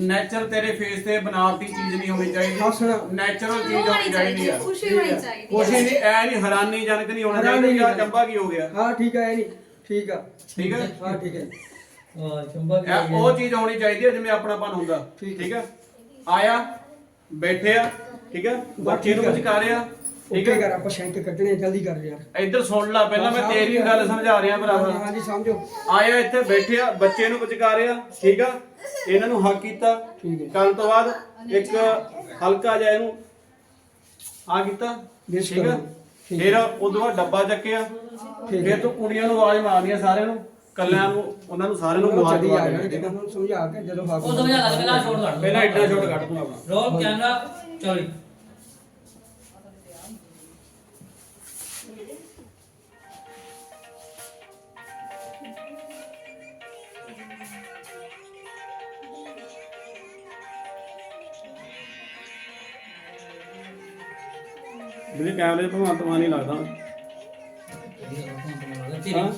ਨੈਚਰ ਤੇਰੇ ਫੇਸ ਤੇ ਬਨਾਵਟੀ ਚੀਜ਼ ਨਹੀਂ ਹੋਣੀ ਚਾਹੀਦੀ। ਨੈਚੁਰਲ ਚੀਜ਼ ਹੋਣੀ ਚਾਹੀਦੀ ਆ। ਖੁਸ਼ੀ ਹੋਣੀ ਚਾਹੀਦੀ ਕੁਛ ਨਹੀਂ ਐ ਨਹੀਂ ਹੈਰਾਨੀ ਜਨਕ ਨਹੀਂ ਹੋਣਾ ਹੈਰਾਨੀ ਚਾਹੀਦਾ। ਨਹੀਂ। ਜੰਬਾ ਕੀ ਹੋ ਗਿਆ? ਹਾਂ ਠੀਕ ਹੈ ਇਹ ਨਹੀਂ ਠੀਕ ਆ। ਠੀਕ ਹੈ ਹਾਂ ਠੀਕ ਹੈ ਆ ਚੰਬਾ ਇਹ ਉਹ ਚੀਜ਼ ਹੋਣੀ ਚਾਹੀਦੀ ਹੈ ਜਿਵੇਂ ਆਪਣਾਪਨ ਹੁੰਦਾ। ਠੀਕ ਠੀਕ ਹੈ ਆਇਆ ਬੈਠਿਆ ਠੀਕ ਹੈ ਬੱਚੇ ਨੂੰ ਠੀਕ ਹੈ। ਵਿਚਕਾਰਿਆ ਠੀਕ ਓਕੇ ਕਰ ਹੈ ਆਪਾਂ ਸ਼ੈਂਕ ਕੱਢਣੇ ਜਲਦੀ ਕਰ ਯਾਰ। ਇੱਧਰ ਸੁਣ ਲੈ ਪਹਿਲਾਂ ਮੈਂ ਤੇਰੀ ਗੱਲ ਸਮਝਾ ਰਿਹਾ ਭਰਾਵਾ। ਹਾਂਜੀ ਸਮਝੋ। ਆਇਆ ਇੱਥੇ ਬੈਠਿਆ ਬੱਚੇ ਨੂੰ ਵਿਚਕਾਰਿਆ ਠੀਕ ਆ? ਇਹਨਾਂ ਨੂੰ ਹੱਕ ਕੀਤਾ। ਠੀਕ ਹੈ। ਕਰਨ ਤੋਂ ਬਾਅਦ ਇੱਕ ਹਲਕਾ ਜਿਹਾ ਇਹਨੂੰ ਆ ਕੀਤਾ ਠੀਕ ਆ। ਠੀਕ ਫਿਰ ਉਦੋਂ ਬਾਅਦ ਡੱਬਾ ਚੱਕਿਆ। ਠੀਕ ਫਿਰ ਤੂੰ ਕੁੜੀਆਂ ਨੂੰ ਆਵਾਜ਼ ਮਾਰਨੀ ਆ ਸਾਰਿਆਂ ਨੂੰ। ਕੱਲਿਆਂ ਨੂੰ ਉਹਨਾਂ ਨੂੰ ਸਾਰਿਆਂ ਨੂੰ ਉਹ ਆਵਾਜ਼ ਚੱਲੀ ਆ ਸਮਝਾ ਕੇ ਜਦੋਂ ਹੱਕ ਉਹ ਸਮਝਾ ਲੱਗ ਪਹਿਲਾਂ ਕੱਢ ਪਹਿਲਾਂ ਇੱਡਾ ਛੋਟ ਕੱਢ ਤੂੰ ਆਪਣਾ ਰੋਲ ਕੈਮਰਾ ਚਲੋ ਜਿਹੜੇ ਕੈਮਰੇ ਭਗਵੰਤ ਮਾਨ ਨਹੀਂ ਲੱਗਦਾ। ਹਾਂ?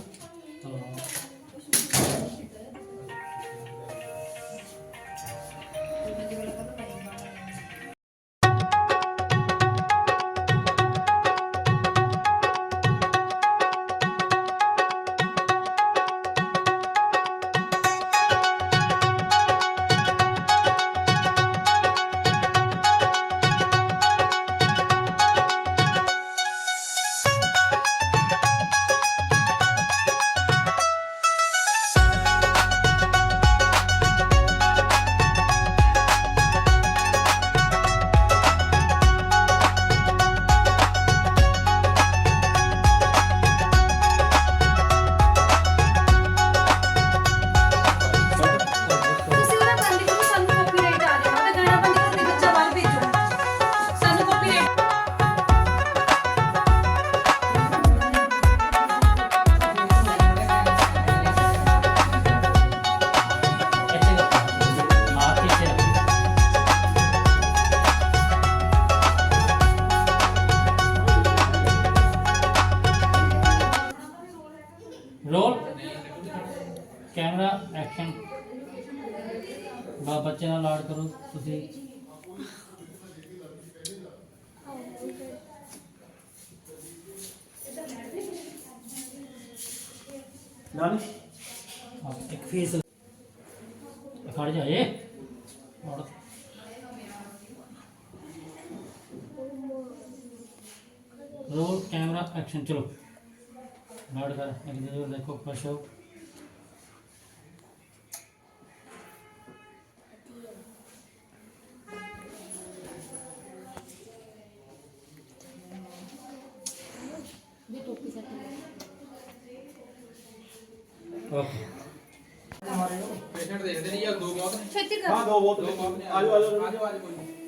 ਡਨ ਇੱਕ ਫੇਸ। ਖੜ ਜਾਏ ਔਰ ਰੋਲ, ਕੈਮਰਾ, ਐਕਸ਼ਨ। ਚਲੋ। ਲਾਡ ਕਰ। ਇੱਕ ਦੂਜੇ ਨੂੰ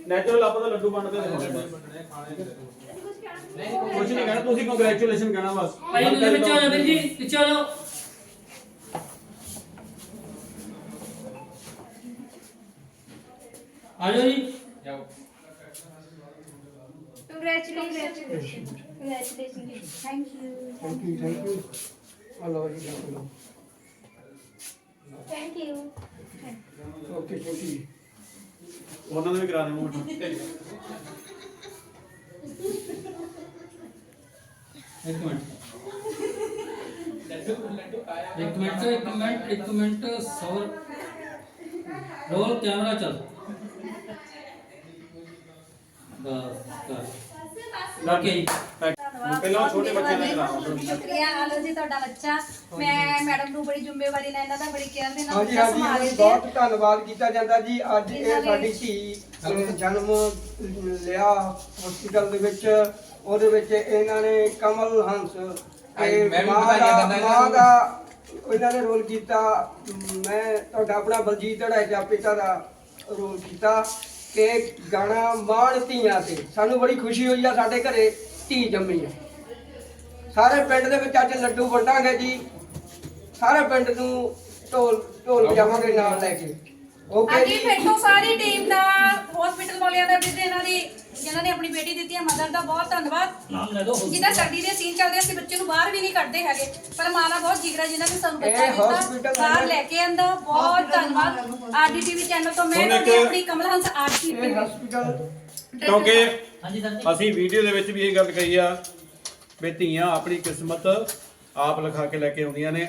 ਨੈਚੁਰਲ ਆਪਾਂ ਤਾਂ ਲੱਡੂ ਵੰਡਦੇ ਨਹੀਂ। ਦਿਖਾਉਂਦੇ ਖਾਣੇ ਦੇ ਕੁਝ ਨਹੀਂ ਕਹਿਣਾ ਤੁਸੀਂ ਕੰਗ੍ਰੈਚੁਲੇਸ਼ਨ ਕਹਿਣਾ ਬਸ। ਭਾਈ ਤੁਸੀਂ ਪਿੱਛੇ ਹੋ ਜਾਓ ਵੀਰ ਜੀ ਪਿੱਛੇ ਹੋ ਜਾਓ। ਆ ਜਾਓ ਜੀ। ਜਾਓ। Congratulation congratulation thank you thank you thank you ਆ ਲਓ ਜੀ thank you thank you okay ਛੋਟੀ ਉਹਨਾਂ ਦਾ ਵੀ ਕਰਾ ਦੇਵਾਂ ਇੱਕ ਮਿੰਟ। ਇੱਕ ਮਿੰਟ ਇੱਕ ਮਿੰਟ ਇੱਕ ਮਿੰਟ ਸੌਰ ਰੋਲ ਕੈਮਰਾ ਚੱਲ। ਬਸ ਬਸ। ਬਾਕੀ ਪਹਿਲਾਂ ਛੋਟੇ ਬੱਚਿਆਂ ਦਾ ਕਰਾਵਾਂ ਸ਼ੁਕਰੀਆ ਆਲੋ ਜੀ ਤੁਹਾਡਾ ਬੱਚਾ। ਮੈਂ ਮੈਡਮ ਨੂੰ ਬੜੀ ਜ਼ਿੰਮੇਵਾਰੀ ਨਾਲ ਇਹਨਾਂ ਦਾ ਬੜੀ ਕੇਅਰ ਦੇ ਨਾਲ ਹਾਂਜੀ ਬੱਚਾ ਹਾਂਜੀ ਸੰਭਾਲ ਜੀ, ਰਹੀ ਬਹੁਤ ਧੰਨਵਾਦ ਕੀਤਾ ਜਾਂਦਾ ਜੀ। ਅੱਜ ਇਹ ਇਹਨਾਂ ਨੇ- ਸਾਡੀ ਧੀ ਅਹ, ਜਨਮ ਲਿਆ ਹਸਪੀਟਲ ਦੇ ਵਿੱਚ। ਉਹਦੇ ਵਿੱਚ ਇਹਨਾਂ ਨੇ ਕਮਲ ਹੰਸ ਤੇ ਮੈਂ ਵੀ ਮਾਂ ਵਧਾਈਆਂ ਦਾ ਦਿੰਦਾ ਇਹਨਾਂ ਮਾਂ ਨੂੰ। ਦਾ ਇਹਨਾਂ ਨੇ ਰੋਲ ਕੀਤਾ। ਮੈਂ ਤੁਹਾਡਾ ਆਪਣਾ ਬਲਜੀਤ ਢੜਾਜਾ ਪਿਤਾ ਦਾ ਰੋਲ ਕੀਤਾ। ਕਿ ਗਾਣਾ ਮਾਣ ਧੀਆਂ ਤੇ। ਸਾਨੂੰ ਬੜੀ ਖੁਸ਼ੀ ਹੋਈ ਆ ਸਾਡੇ ਘਰੇ। ਧੀ ਜੰਮੀ ਆ ਸਾਰੇ ਪਿੰਡ ਦੇ ਵਿੱਚ ਅੱਜ ਲੱਡੂ ਵੰਡਾਂਗੇ ਜੀ। ਸਾਰੇ ਪਿੰਡ ਨੂੰ ਢੋਲ ਢੋਲ ਵਜਾਵਾਂਗੇ ਨਾਲ ਲੈ ਕੇ। ਓਕੇ ਹਾਂਜੀ ਜੀ। ਫੇਟੋ ਸਾਰੀ ਟੀਮ ਦਾ ਹਸਪੀਟਲ ਵਾਲਿਆਂ ਦਾ ਵੀ ਤੇ ਇਹਨਾਂ ਦੀ ਜਿਨ੍ਹਾਂ ਨੇ ਆਪਣੀ ਬੇਟੀ ਦਿੱਤੀ ਹੈ ਮਦਰ ਦਾ ਬਹੁਤ ਧੰਨਵਾਦ। ਨਾਮ ਲੈ ਲਓ ਜਿੱਦਾਂ ਸਰਦੀ ਦੇ ਸੀਨ ਚੱਲਦੇ ਅਸੀਂ ਬੱਚੇ ਨੂੰ ਬਾਹਰ ਵੀ ਨਹੀਂ ਕੱਢਦੇ ਹੈਗੇ। ਪਰ ਮਾਂ ਦਾ ਬਹੁਤ ਜਿਗਰਾ ਜਿਨ੍ਹਾਂ ਨੇ ਸਾਨੂੰ ਬੱਚਾ ਇਹ ਦਿੱਤਾ। hospital ਬਾਹਰ ਵਾਲੇ- ਲੈ ਕੇ ਆਂਦਾ ਬਹੁਤ ਧੰਨਵਾਦ। ਆਰਡੀਟੀਵੀ ਚੈਨਲ ਤੋਂ ਮੈਂ ਹੁਣ ਇੱਕ- ਤੁਹਾਡੀ ਆਪਣੀ ਕਮਲ ਹੰਸ ਆਰਟੀ ਇਹ ਹਸਪੀਟਲ ਕਿਉਂਕਿ ਹਾਂਜੀ ਸਰ ਅਸੀਂ ਵੀਡੀਓ ਦੇ ਵਿੱਚ ਵੀ ਇਹ ਗੱਲ ਕਹੀ ਆ ਵੀ ਧੀਆਂ ਆਪਣੀ ਕਿਸਮਤ ਆਪ ਲਿਖਾ ਕੇ ਲੈ ਕੇ ਆਉਂਦੀਆਂ ਨੇ।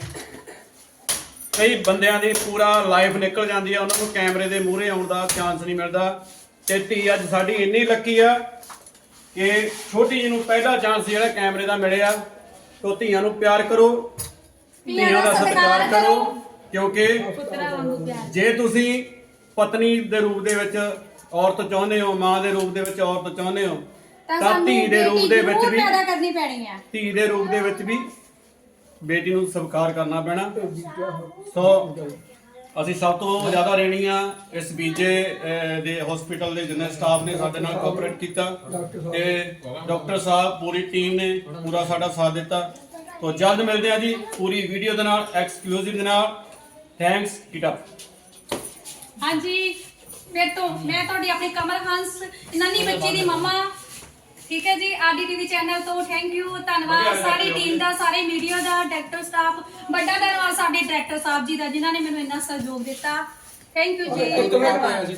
ਕਈ ਬੰਦਿਆਂ ਦੀ ਪੂਰਾ ਲਾਈਫ ਨਿਕਲ ਜਾਂਦੀ ਆ ਉਹਨਾਂ ਨੂੰ ਕੈਮਰੇ ਦੇ ਮੂਹਰੇ ਆਉਣ ਦਾ ਚਾਂਸ ਨਹੀਂ ਮਿਲਦਾ। ਤੇ ਧੀ ਅੱਜ ਸਾਡੀ ਇੰਨੀ ਲੱਕੀ ਆ ਕਿ ਛੋਟੀ ਜਿਹੀ ਨੂੰ ਪਹਿਲਾ ਚਾਂਸ ਜਿਹੜਾ ਕੈਮਰੇ ਦਾ ਮਿਲਿਆ ਤੋ ਧੀਆਂ ਨੂੰ ਪਿਆਰ ਕਰੋ ਧੀਆਂ ਦਾ ਸਤਿਕਾਰ ਕਰੋ ਕਿਉਂਕਿ ਜੇ ਤੁਸੀਂ ਪਤਨੀ ਦੇ ਰੂਪ ਦੇ ਵਿੱਚ ਔਰਤ ਚਾਹੁੰਦੇ ਹੋ ਮਾਂ ਦੇ ਰੂਪ ਦੇ ਵਿੱਚ ਔਰਤ ਚਾਹੁੰਦੇ ਹੋ ਤਾਂ ਧੀ ਦੇ ਰੂਪ ਦੇ ਵਿੱਚ ਵੀ ਪੈਦਾ ਕਰਨੀ ਪੈਣੀ ਹੈ ਧੀ ਦੇ ਰੂਪ ਦੇ ਵਿੱਚ ਵੀ ਬੇਟੀ ਨੂੰ ਸਵੀਕਾਰ ਕਰਨਾ ਪੈਣਾ। ਸੋ ਅਸੀਂ ਸਭ ਤੋਂ ਜ਼ਿਆਦਾ ਰੇਣੀ ਆ ਇਸ ਬੀਜੇ ਦੇ ਹਸਪੀਟਲ ਦੇ ਜਿੰਨੇ ਸਟਾਫ ਨੇ ਸਾਡੇ ਨਾਲ ਕੋਆਪਰੇਟ ਕੀਤਾ। ਤੇ ਡਾਕਟਰ ਸਾਹਿਬ ਪੂਰੀ ਟੀਮ ਨੇ ਪੂਰਾ ਸਾਡਾ ਸਾਥ ਦਿੱਤਾ। ਤੋਂ ਜਲਦ ਮਿਲਦੇ ਆ ਜੀ ਪੂਰੀ ਵੀਡੀਓ ਦੇ ਨਾਲ ਐਕਸਕਲੂਸਿਵ ਦੇ ਨਾਲ। ਥੈਂਕਸ ਅਪ ਹਾਂਜੀ। ਫਿਰ ਤੋਂ ਮੈਂ ਤੁਹਾਡੀ ਆਪਣੀ ਕਮਲ ਹੰਸ ਨੰਨੀ ਬੱਚੀ ਦੀ ਮੰਮਾ। ਠੀਕ ਹੈ ਜੀ ਆਰਡੀ ਟੀਵੀ ਚੈਨਲ ਤੋਂ ਥੈਂਕ ਯੂ ਧੰਨਵਾਦ। ਸਾਰੀ ਟੀਮ ਦਾ ਸਾਰੇ ਮੀਡੀਆ ਦਾ ਡਾਇਰੈਕਟਰ ਸਟਾਫ ਵੱਡਾ ਧੰਨਵਾਦ ਸਾਡੇ ਡਾਇਰੈਕਟਰ ਸਾਹਿਬ ਜੀ ਦਾ ਜਿਨ੍ਹਾਂ ਨੇ ਮੈਨੂੰ ਇੰਨਾ ਸਹਿਯੋਗ ਦਿੱਤਾ। ਥੈਂਕ ਯੂ ਜੀ। ਧੰਨਵਾਦ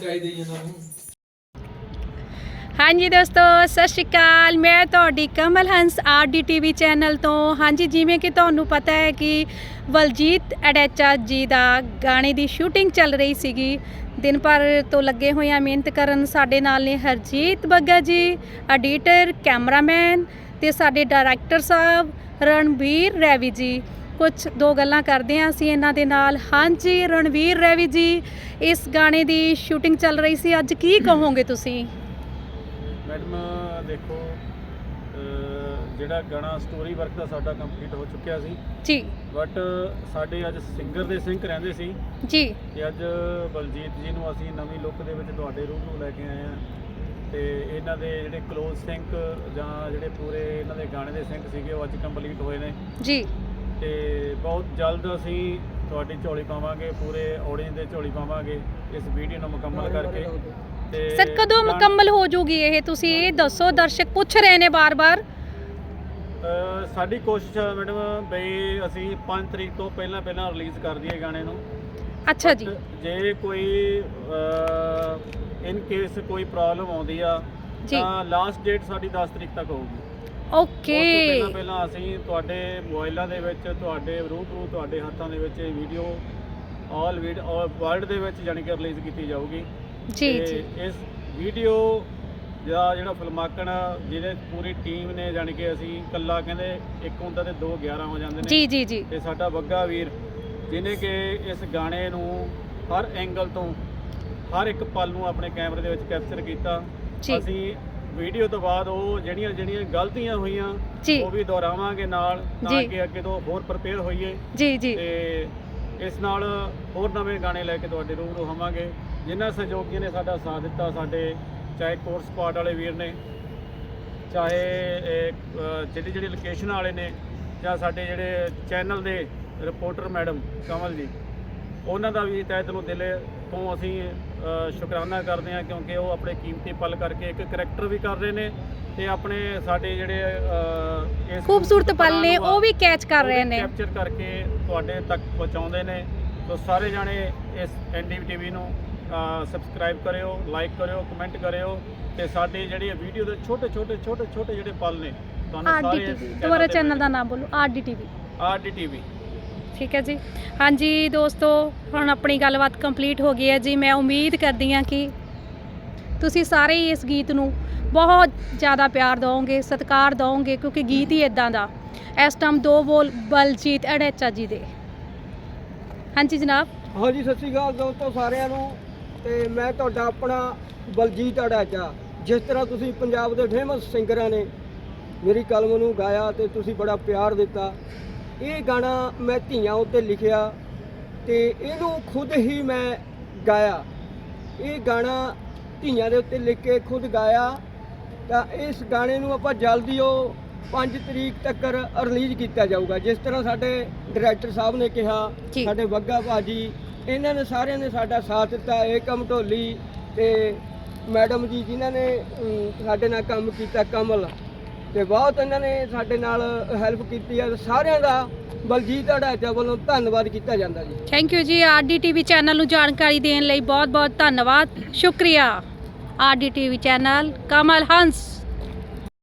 ਹਾਂਜੀ ਦੋਸਤੋ ਸਤਿ ਸ਼੍ਰੀ ਅਕਾਲ। ਮੈਂ ਤੁਹਾਡੀ Kamal Hans RD TV channel ਤੋਂ। ਹਾਂਜੀ ਜਿਵੇਂ ਕਿ ਤੁਹਾਨੂੰ ਪਤਾ ਹੈ ਕਿ ਬਲਜੀਤ ਅਡੈਚਾ ਜੀ ਦਾ ਗਾਣੇ ਦੀ ਸ਼ੂਟਿੰਗ ਚੱਲ ਰਹੀ ਸੀਗੀ। ਦਿਨ ਭਰ ਤੋਂ ਲੱਗੇ ਹੋਏ ਆ ਮਿਹਨਤ ਕਰਨ ਸਾਡੇ ਨਾਲ ਨੇ ਹਰਜੀਤ ਬੱਗਾ ਜੀ, ਐਡੀਟਰ, ਕੈਮਰਾਮੈਨ ਤੇ ਸਾਡੇ ਡਾਇਰੈਕਟਰ ਸਾਹਿਬ, ਰਣਵੀਰ ਰੈਵੀ ਜੀ। ਕੁਝ ਦੋ ਗੱਲਾਂ ਕਰਦੇ ਹਾਂ ਅਸੀਂ ਇਹਨਾਂ ਦੇ ਨਾਲ। ਹਾਂਜੀ, ਰਣਵੀਰ ਰੈਵੀ ਜੀ, ਇਸ ਗਾਣੇ ਦੀ ਸ਼ੂਟਿੰਗ ਚੱਲ ਰਹੀ ਸੀ। ਅੱਜ ਕੀ ਕਹੋਗੇ ਤੁਸੀਂ? ਮੈਡਮ, ਦੇਖੋ ਜਿਹੜਾ ਗਾਣਾ ਸਟੋਰੀ ਵਰਕ ਦਾ ਸਾਡਾ ਕੰਪਲੀਟ ਹੋ ਚੁੱਕਿਆ ਸੀ। ਜੀ। ਬਟ ਸਾਡੇ ਅੱਜ ਸਿੰਗਰ ਦੇ ਸਿੰਕ ਰਹਿੰਦੇ ਸੀ। ਜੀ। ਤੇ ਅੱਜ ਬਲਜੀਤ ਜੀ ਨੂੰ ਅਸੀਂ ਨਵੀਂ ਲੁੱਕ ਦੇ ਵਿੱਚ ਤੁਹਾਡੇ ਰੂਪ ਨੂੰ ਲੈ ਕੇ ਆਏ ਆ ਤੇ ਇਹਨਾਂ ਦੇ ਜਿਹੜੇ ਕਲੋਜ਼ ਸਿੰਕ ਜਾਂ ਜਿਹੜੇ ਪੂਰੇ ਇਹਨਾਂ ਦੇ ਗਾਣੇ ਦੇ ਸਿੰਕ ਸੀਗੇ ਉਹ ਅੱਜ ਕੰਪਲੀਟ ਹੋਏ ਨੇ। ਜੀ। ਤੇ ਬਹੁਤ ਜਲਦ ਅਸੀਂ ਤੁਹਾਡੀ ਝੋਲੀ ਪਾਵਾਂਗੇ ਪੂਰੇ ਆਡੀਅנס ਦੇ ਝੋਲੀ ਪਾਵਾਂਗੇ ਇਸ ਵੀਡੀਓ ਨੂੰ ਮੁਕੰਮਲ ਕਰਕੇ। ਸਰ ਕਦੋਂ ਮੁਕੰਮਲ ਹੋ ਜੂਗੀ ਇਹ? ਤੁਸੀਂ ਇਹ ਦੱਸੋ ਦਰਸ਼ਕ ਪੁੱਛ ਰਹੇ ਨੇ ਬਾਰ-ਬਾਰ। ਸਾਡੀ ਕੋਸ਼ਿਸ਼ ਹੈ ਮੈਡਮ ਬਈ ਅਸੀਂ 5 ਤਰੀਕ ਤੋਂ ਪਹਿਲਾਂ ਪਹਿਲਾਂ ਰਿਲੀਜ਼ ਕਰ ਦਈਏ ਗਾਣੇ ਨੂੰ। ਅੱਛਾ ਜੀ। ਜੇ ਕੋਈ ਇਨ ਕੇਸ ਕੋਈ ਪ੍ਰੋਬਲਮ ਆਉਂਦੀ ਆ। ਤਾਂ ਲਾਸਟ ਡੇਟ ਸਾਡੀ 10 ਤਰੀਕ ਤੱਕ ਹੋਊਗੀ। ਓਕੇ। ਪਹਿਲਾਂ ਪਹਿਲਾਂ ਅਸੀਂ ਤੁਹਾਡੇ ਮੋਬਾਈਲਾਂ ਦੇ ਵਿੱਚ ਤੁਹਾਡੇ ਰੂਬਰੂ ਤੁਹਾਡੇ ਹੱਥਾਂ ਦੇ ਵਿੱਚ ਇਹ ਵੀਡੀਓ ਆਲ ਵੀਡੀਓ ਵਰਲਡ ਦੇ ਵਿੱਚ ਜਾਣੀ ਕਿ ਰਿਲੀਜ਼ ਕੀਤੀ ਜਾਊਗੀ। ਜੀ ਤੇ ਜੀ ਇਸ ਵੀਡੀਓ ਦਾ ਜਿਹੜਾ ਫਿਲਮਾਕਣ ਜਿਹਦੇ ਪੂਰੀ ਟੀਮ ਨੇ ਜਾਣੀ ਕਿ ਅਸੀਂ ਇਕੱਲਾ ਕਹਿੰਦੇ ਇੱਕ ਹੁੰਦਾ ਤੇ ਦੋ 11 ਹੋ ਜਾਂਦੇ ਨੇ। ਜੀ ਜੀ ਜੀ। ਤੇ ਸਾਡਾ ਬੱਗਾ ਵੀਰ ਜਿਹਨੇ ਕਿ ਇਸ ਗਾਣੇ ਨੂੰ ਹਰ ਐਂਗਲ ਤੋਂ ਹਰ ਇੱਕ ਪਲ ਨੂੰ ਆਪਣੇ ਕੈਮਰੇ ਦੇ ਵਿੱਚ ਕੈਪਚਰ ਕੀਤਾ। ਜੀ। ਅਸੀਂ ਵੀਡੀਓ ਤੋਂ ਬਾਅਦ ਉਹ ਜਿਹੜੀਆਂ ਜਿਹੜੀਆਂ ਗਲਤੀਆਂ ਹੋਈਆਂ ਜੀ। ਉਹ ਵੀ ਦੁਹਰਾਵਾਂਗੇ ਨਾਲ ਤਾਂ ਜੀ। ਕਿ ਅੱਗੇ ਤੋਂ ਹੋਰ ਪ੍ਰਪੇਅਰ ਹੋਈਏ। ਜੀ ਜੀ। ਤੇ ਇਸ ਨਾਲ ਹੋਰ ਨਵੇਂ ਗਾਣੇ ਲੈ ਕੇ ਤੁਹਾਡੇ ਰੂਬਰੂ ਹੋਵਾਂਗੇ। ਜਿਨ੍ਹਾਂ ਸਹਿਯੋਗੀਆਂ ਨੇ ਸਾਡਾ ਸਾਥ ਦਿੱਤਾ ਸਾਡੇ ਚਾਹੇ ਕੋਰਸ ਪਾਰਟ ਵਾਲੇ ਵੀਰ ਨੇ ਚਾਹੇ ਜਿਹੜੀ ਜਿਹੜੀ ਲੋਕੇਸ਼ਨ ਵਾਲੇ ਨੇ ਜਾਂ ਸਾਡੇ ਜਿਹੜੇ ਚੈਨਲ ਦੇ ਰਿਪੋਰਟਰ ਮੈਡਮ ਕਮਲ ਜੀ ਉਹਨਾਂ ਦਾ ਵੀ ਤਹਿ ਦਿਲੋਂ ਦਿਲ ਤੋਂ ਅਸੀਂ ਸ਼ੁਕਰਾਨਾ ਕਰਦੇ ਹਾਂ ਕਿਉਂਕਿ ਉਹ ਆਪਣੇ ਕੀਮਤੀ ਪਲ ਕਰਕੇ ਇੱਕ ਕਰੈਕਟਰ ਵੀ ਕਰ ਰਹੇ ਨੇ ਤੇ ਆਪਣੇ ਸਾਡੇ ਜਿਹੜੇ ਇਸ ਖੂਬਸੂਰਤ ਪਲ ਨੇ ਉਹ ਵੀ ਕੈਚ ਕਰ ਰਹੇ ਨੇ। ਕੈਪਚਰ ਕਰਕੇ ਤੁਹਾਡੇ ਤੱਕ ਪਹੁੰਚਾਉਂਦੇ ਨੇ। ਸੋ ਸਾਰੇ ਜਾਣੇ ਇਸ ਐਨਡੀਵੀ ਟੀਵੀ ਨੂੰ ਸਬਸਕ੍ਰਾਈਬ ਕਰਿਓ ਲਾਈਕ ਕਰਿਓ ਕਮੈਂਟ ਕਰਿਓ ਤੇ ਸਾਡੀ ਜਿਹੜੀ ਵੀਡੀਓ ਦੇ ਛੋਟੇ ਛੋਟੇ ਛੋਟੇ ਛੋਟੇ ਜਿਹੜੇ ਪਲ ਨੇ ਤੁਹਾਨੂੰ ਸਾਰੇ ਦੁਬਾਰਾ ਚੈਨਲ ਦਾ ਨਾਮ ਬੋਲੋ ਆਰਡੀ ਟੀਵੀ। RD TV. ਠੀਕ ਹੈ ਜੀ। ਹਾਂਜੀ ਦੋਸਤੋ ਹੁਣ ਆਪਣੀ ਗੱਲਬਾਤ ਕੰਪਲੀਟ ਹੋ ਗਈ ਹੈ ਜੀ। ਮੈਂ ਉਮੀਦ ਕਰਦੀ ਹਾਂ ਕਿ ਤੁਸੀਂ ਸਾਰੇ ਹੀ ਇਸ ਗੀਤ ਨੂੰ ਬਹੁਤ ਜ਼ਿਆਦਾ ਪਿਆਰ ਦਿਓਗੇ ਸਤਿਕਾਰ ਦਿਓਗੇ ਕਿਉਂਕਿ ਗੀਤ ਹੀ ਇਦਾਂ ਦਾ। ਇਸ ਟਾਈਮ ਦੋ ਬੋਲ ਬਲਜੀਤ ਅੜੇਚਾ ਜੀ ਦੇ। ਹਾਂਜੀ ਜਨਾਬ। ਹਾਂਜੀ ਸਤਿ ਸ਼੍ਰੀ ਅਕਾਲ ਦੋਸਤੋ ਸਾਰਿਆਂ ਨੂੰ। ਤੇ ਮੈਂ ਤੁਹਾਡਾ ਆਪਣਾ ਬਲਜੀਤ ਅੜਾਜਾ ਜਿਸ ਤਰ੍ਹਾਂ ਤੁਸੀਂ ਪੰਜਾਬ ਦੇ ਫੇਮਸ ਸਿੰਗਰਾਂ ਨੇ ਮੇਰੀ ਕਲਮ ਨੂੰ ਗਾਇਆ ਤੇ ਤੁਸੀਂ ਬੜਾ ਪਿਆਰ ਦਿੱਤਾ। ਇਹ ਗਾਣਾ ਮੈਂ ਧੀਆਂ ਉੱਤੇ ਲਿਖਿਆ ਤੇ ਇਹਨੂੰ ਖੁਦ ਹੀ ਮੈਂ ਗਾਇਆ। ਇਹ ਗਾਣਾ ਧੀਆਂ ਦੇ ਉੱਤੇ ਲਿਖ ਕੇ ਖੁਦ ਗਾਇਆ ਤਾਂ ਇਸ ਗਾਣੇ ਨੂੰ ਆਪਾਂ ਜਲਦੀ ਉਹ 5 ਤਰੀਕ ਤੱਕ ਰਿਲੀਜ਼ ਕੀਤਾ ਜਾਊਗਾ। ਜਿਸ ਤਰ੍ਹਾਂ ਸਾਡੇ ਡਾਇਰੈਕਟਰ ਸਾਹਿਬ ਨੇ ਕਿਹਾ। ਸਾਡੇ ਬੱਗਾ ਭਾਜੀ ਇਹਨਾਂ ਨੇ ਸਾਰਿਆਂ ਨੇ ਸਾਡਾ ਸਾਥ ਦਿੱਤਾ ਏਕਮ ਢੋਲੀ ਤੇ ਮੈਡਮ ਜੀ ਜਿਨ੍ਹਾਂ ਨੇ ਸਾਡੇ ਨਾਲ ਕੰਮ ਕੀਤਾ, ਕਮਲ ਤੇ ਬਹੁਤ ਇਹਨਾਂ ਨੇ ਸਾਡੇ ਨਾਲ ਹੈਲਪ ਕੀਤੀ ਹੈ ਸਾਰਿਆਂ ਦਾ ਬਲਜੀਤ ਅੜਾਜਾ ਵੱਲੋਂ ਧੰਨਵਾਦ ਕੀਤਾ ਜਾਂਦਾ ਜੀ। ਥੈਂਕ ਯੂ ਜੀ, ਆਰਡੀ ਟੀਵੀ ਚੈਨਲ ਨੂੰ ਜਾਣਕਾਰੀ ਦੇਣ ਲਈ ਬਹੁਤ ਬਹੁਤ ਧੰਨਵਾਦ, ਸ਼ੁਕਰੀਆ। RD TV channel Kamal Hans.